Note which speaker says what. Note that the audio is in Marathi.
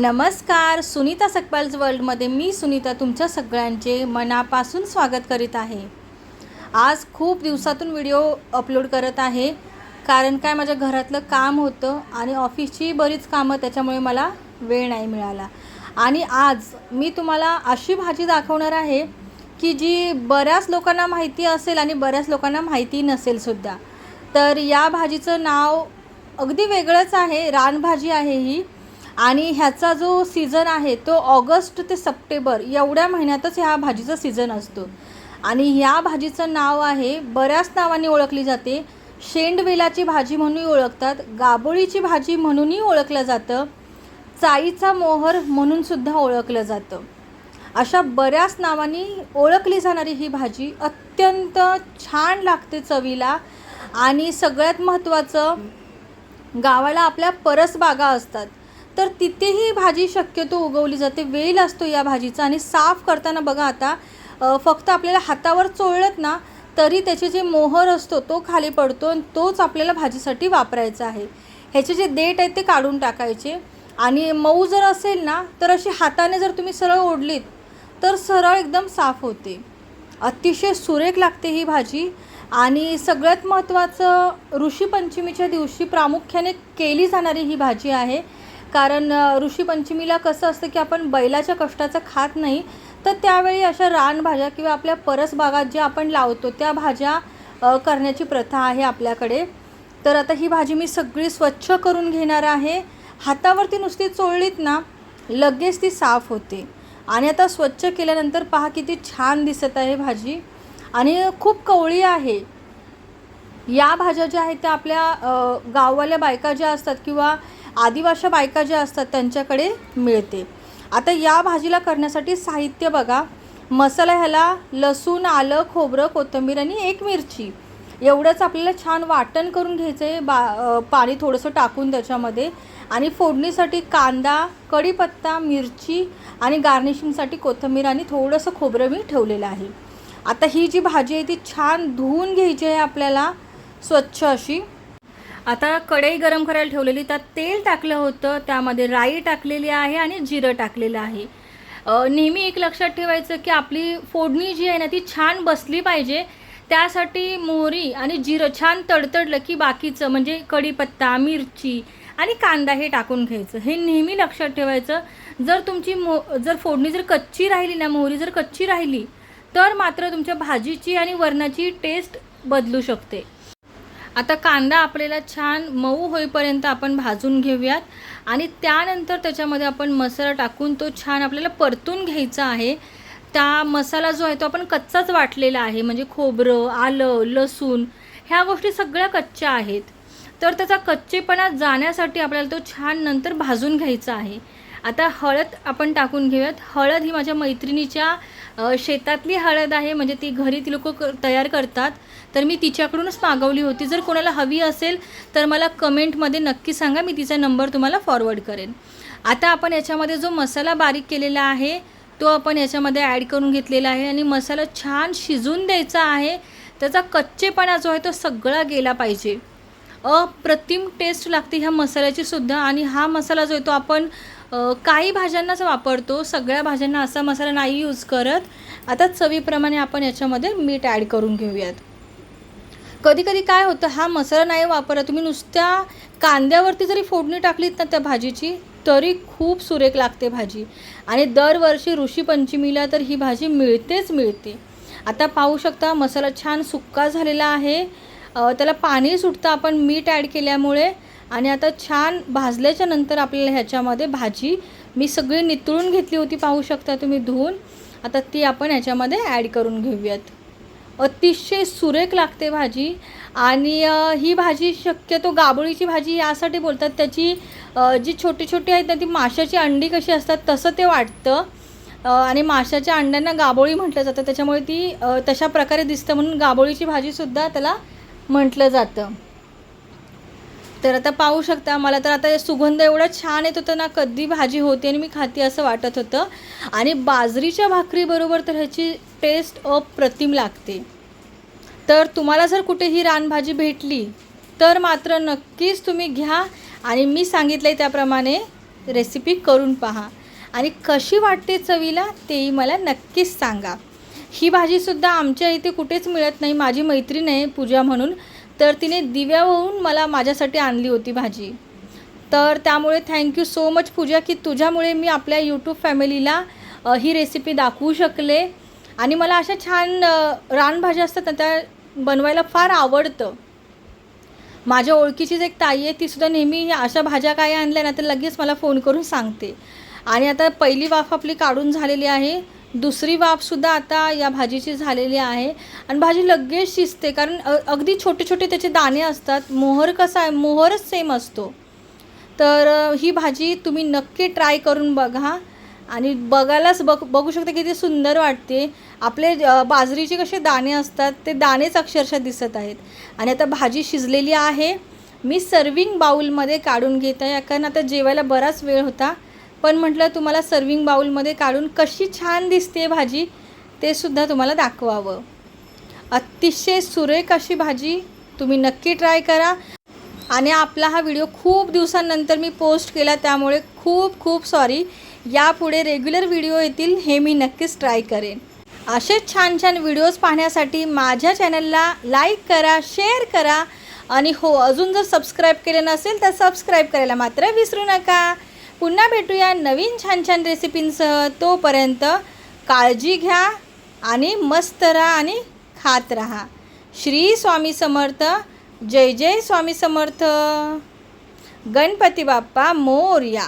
Speaker 1: नमस्कार सुनीता सकपाल्स वर्ल्डमध्ये मी सुनीता तुमच्या सगळ्यांचे मनापासून स्वागत करीत आहे. आज खूप दिवसातून व्हिडिओ अपलोड करत आहे. कारण काय माझ्या घरातलं काम होतं आणि ऑफिसची बरीच कामं त्याच्यामुळे मला वेळ नाही मिळाला. आणि आज मी तुम्हाला अशी भाजी दाखवणार आहे की जी बऱ्याच लोकांना माहिती असेल आणि बऱ्याच लोकांना माहिती नसेल सुद्धा. तर या भाजीचं नाव अगदी वेगळंच आहे. रानभाजी आहे ही. आणि ह्याचा जो सीझन आहे तो ऑगस्ट ते सप्टेंबर एवढ्या महिन्यातच ह्या भाजीचा सीझन असतो. आणि ह्या भाजीचं नाव आहे बऱ्याच नावांनी ओळखली जाते. शेंडवेलाची भाजी म्हणूनही ओळखतात गाबोळीची भाजी म्हणूनही ओळखलं जातं चाईचा मोहर म्हणूनसुद्धा ओळखलं जातं. अशा बऱ्याच नावांनी ओळखली जाणारी ही भाजी अत्यंत छान लागते चवीला आणि सगळ्यात महत्त्वाचं गावाला आपल्या परसबागा असतात. तर तिथेही भाजी शक्यतो उगवली जाते. वेल असतो या भाजीचा आणि साफ करताना बघा आता फक्त आपल्याला हातावर चोळलं ना तरी त्याचे जे मोहर असतो तो खाली पडतो आणि तोच आपल्याला भाजीसाठी वापरायचा आहे. ह्याचे जे देठ आहेत ते काढून टाकायचे. आणि मऊ जर असेल ना तर अशी हाताने जर तुम्ही सरळ ओढलीत तर सरळ एकदम साफ होते. अतिशय सुरेख लागते ही भाजी. आणि सगळ्यात महत्त्वाचं ऋषीपंचमीच्या दिवशी प्रामुख्याने केली जाणारी ही भाजी आहे. कारण ऋषीपंचमीला कसं असतं की आपण बैलाच्या कष्टाचं खात नाही तर त्यावेळी अशा रानभाज्या किंवा आपल्या परसबागात ज्या आपण लावतो त्या भाज्या करण्याची प्रथा आहे आपल्याकडे. तर आता ही भाजी मी सगळी स्वच्छ करून घेणार आहे. हातावरती नुसती चोळलीत ना लगेच ती साफ होते. आणि आता स्वच्छ केल्यानंतर पहा किती छान दिसत आहे भाजी. आणि खूप कवळी आहे. या भाज्या ज्या आहेत त्या आपल्या गाववाल्या बायका ज्या असतात किंवा आदिवासी बायका ज्या असतात त्यांच्याकडे मिळते. आता या भाजीला करण्यासाठी साहित्य बघा. मसाला ह्याला लसूण आलं खोबरं कोथिंबीर आणि एक मिरची. एवढंच आपल्याला छान वाटण करून घ्यायचं आहे बा पाणी थोडंसं टाकून त्याच्यामध्ये. आणि फोडणीसाठी कांदा कढीपत्ता मिरची आणि गार्निशिंगसाठी कोथिंबीर आणि थोडंसं खोबरं मी ठेवलेलं आहे. आता ही जी भाजी आहे ती छान धुवून घ्यायची आहे आपल्याला स्वच्छ अशी. आता कढई गरम करायला ठेवलेली त्यात तेल टाकलं होतं त्यामध्ये राई टाकलेली आहे आणि जिरं टाकलेलं आहे. नेहमी एक लक्षात ठेवायचं की आपली फोडणी जी आहे ना ती छान बसली पाहिजे. त्यासाठी मोहरी आणि जिरं छान तडतडलं की बाकीचं म्हणजे कढीपत्ता मिरची आणि कांदा हे टाकून घ्यायचं. हे नेहमी लक्षात ठेवायचं. जर तुमची मो जर फोडणी जर कच्ची राहिली ना मोहरी जर कच्ची राहिली तर मात्र तुमच्या भाजीची आणि वरणाची टेस्ट बदलू शकते. आता कांदा आपल्याला छान मऊ होईपर्यंत आपण भाजून घेऊयात. आणि त्यानंतर त्याच्यामध्ये आपण मसाला टाकून तो छान आपल्याला परतून घ्यायचा आहे. त्या मसाला जो आहे तो आपण कच्चाच वाटलेला आहे. म्हणजे खोबरं आलं लसूण ह्या गोष्टी सगळ्या कच्च्या आहेत. तर त्याचा कच्चेपणा जाण्यासाठी आपल्याला तो छान नंतर भाजून घ्यायचा आहे. आता हळद आपण टाकून घेऊयात. हळद ही माझ्या मैत्रिणीच्या शेतातली हळद आहे म्हणजे ती घरी ती लोक तयार करतात तर मी तिच्याकडूनच मागवली होती. जर कोणाला हवी असेल तर मला कमेंटमध्ये नक्की सांगा मी तिचा नंबर तुम्हाला फॉरवर्ड करेन. आता आपण याच्यामध्ये जो मसाला बारीक केलेला आहे तो आपण याच्यामध्ये ॲड करून घेतलेला आहे आणि मसाला छान शिजून द्यायचा आहे. त्याचा कच्चेपणा जो आहे तो सगळा गेला पाहिजे. अप्रतिम टेस्ट लागते ह्या मसाल्याची सुद्धा आणि हा मसाला जो आहे तो आपण काही भाज्यांनाच वापरतो सगळ्या भाज्यांना असा मसाला नाही यूज करत. आता चवीप्रमाणे आपण याच्यामध्ये मीठ ॲड करून घेऊयात. कधी कधी काय होतं हा मसाला नाही वापरत तुम्ही नुसत्या कांद्यावरती जरी फोडणी टाकलीत ना त्या भाजीची तरी खूप सुरेख लागते भाजी. आणि दरवर्षी ऋषीपंचमीला तर ही भाजी मिळतेच मिळते. आता पाहू शकता मसाला छान सुक्का झालेला आहे. त्याला पाणी सुटतं आपण मीठ ॲड केल्यामुळे. आणि आता छान भाजल्याच्या नंतर आपल्याला ह्याच्यामध्ये भाजी मी सगळी नितळून घेतली होती पाहू शकता तुम्ही धुवून. आता ती आपण ह्याच्यामध्ये ॲड करून घेऊयात. अतिशय सुरेख लागते भाजी आणि ही भाजी शक्यतो गाबोळीची भाजी यासाठी बोलतात. त्याची जी छोटी छोटी आहेत ना ती माशाची अंडी कशी असतात तसं ते वाटतं. आणि माशाच्या अंड्यांना गाबोळी म्हटलं जातं. त्याच्यामुळे ती तशा प्रकारे दिसतं म्हणून गाबोळीची भाजीसुद्धा त्याला म्हटलं जातं. तर आता पाहू शकता मला तर आता सुगंध एवढा छान येत होता ना कधी भाजी होते आणि मी खाते असं वाटत होतं. आणि बाजरीच्या भाकरीबरोबर तर ह्याची टेस्ट अप्रतिम लागते. तर तुम्हाला जर कुठे ही रानभाजी भेटली तर मात्र नक्कीच तुम्ही घ्या आणि मी सांगितलं आहे त्याप्रमाणे रेसिपी करून पहा. आणि कशी वाटते चवीला तेही मला नक्कीच सांगा. ही भाजीसुद्धा आमच्या इथे कुठेच मिळत नाही माझी मैत्रीण आहे पूजा म्हणून. तर तिने दिव्यावरून मला माझ्यासाठी आणली होती भाजी. तर त्यामुळे थँक्यू सो मच पूजा की तुझ्यामुळे मी आपल्या यूट्यूब फॅमिलीला ही रेसिपी दाखवू शकले. आणि मला अशा छान रानभाज्या असतात ना त्या बनवायला फार आवडतं. माझ्या ओळखीचीच एक ताई आहे तीसुद्धा नेहमी अशा भाज्या काय आणल्या ना तर लगेच मला फोन करून सांगते. आणि आता पहिली वाफ आपली काढून झालेली आहे. दुसरी वाफसुद्धा आता या भाजीची झालेली आहे. आणि भाजी लगेच शिजते कारण अगदी छोटे छोटे त्याचे दाणे असतात. मोहर कसा आहे मोहरच सेम असतो. तर ही भाजी तुम्ही नक्की ट्राय करून बघा. आणि बघायलाच बघ बघू शकता किती सुंदर वाटते. आपले बाजरीचे कसे दाणे असतात ते दाणेच अक्षरशः दिसत आहेत. आणि आता भाजी शिजलेली आहे. मी सर्विंग बाऊलमध्ये काढून घेत आहे कारण आता जेवायला बराच वेळ होता. पण म्हटलं तुम्हाला सर्विंग बाऊलमध्ये काढून कशी छान दिसते भाजी ते सुद्धा तुम्हाला दाखवावं. अतिशय सुरेख अशी भाजी तुम्ही नक्की ट्राय करा. आणि आपला हा व्हिडिओ खूप दिवसांनंतर मी पोस्ट केला त्यामुळे खूप खूप सॉरी यापुढे रेग्युलर व्हिडिओ येतील हे मी नक्कीच ट्राय करेन. असेच छान छान व्हिडिओज पाहण्यासाठी माझ्या चॅनलला लाईक करा शेअर करा. आणि हो अजून जर सबस्क्राईब केले नसेल तर सबस्क्राईब करायला मात्र विसरू नका. पुन्हा भेटूया नवीन छान छान रेसिपींसह. तोपर्यंत काळजी घ्या आणि मस्त राहा आणि खात राहा. श्री स्वामी समर्थ. जय जय स्वामी समर्थ. गणपती बाप्पा मोर्या.